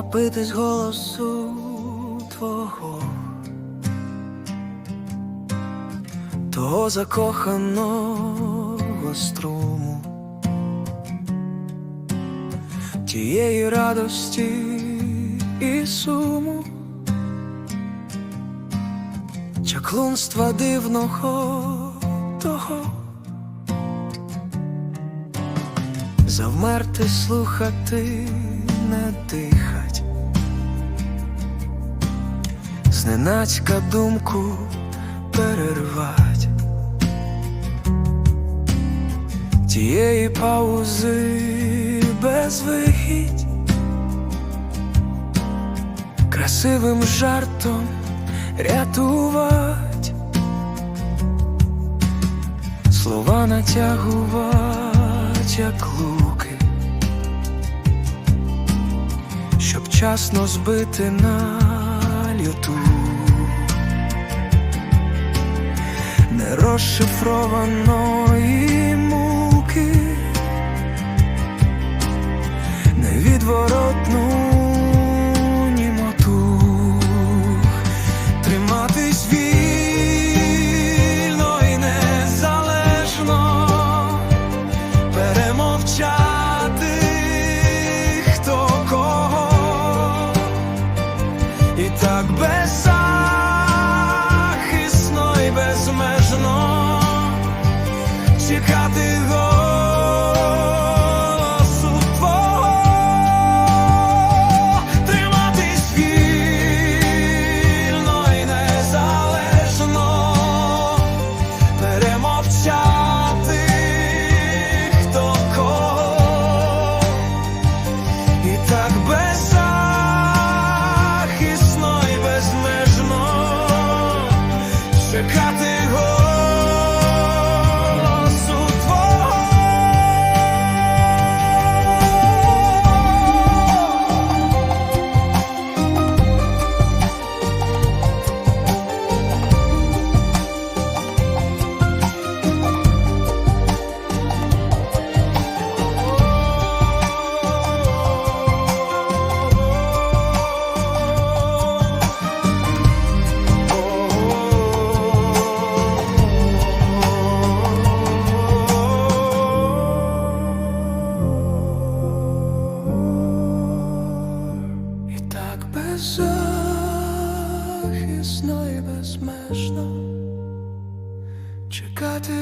напитись голосу твого, того закоханого струму, тієї радості і суму, чаклунства дивного того, завмерти слухати не дихать, зненацька думку перервать. Тієї паузи безвихідь, красивим жартом рятувать, слова натягувать, як луки, щоб часно збити на люту. нерозшифрованої муки, невідворотну беззахисно і безмежно чекати